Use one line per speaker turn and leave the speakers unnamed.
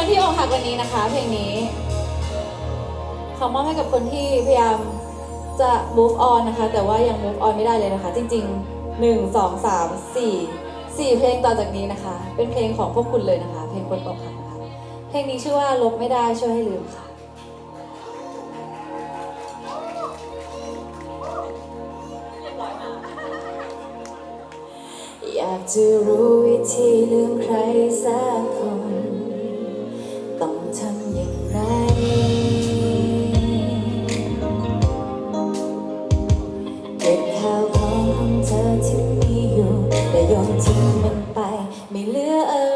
คนที่ออกหักวันนี้นะคะ เพลงนี้ ขอมอบให้กับคนที่พยายามจะ move on นะคะ แต่ว่ายัง move on ไม่ได้เลยนะคะ จริง ๆ 1 2 3 4 4 เพลงต่อจากนี้นะคะ เป็นเพลงของพวกคุณเลยนะคะ เพลงคนออกหักนะคะ เพลงนี้ชื่อว่าลบไม่ได้ช่วยให้ลืมค่ะอยากจะรู้วิธีลืมใครสัก ของเธอที่มีอยู่และยอมทิ้งมันไป ไม่เหลืออะไร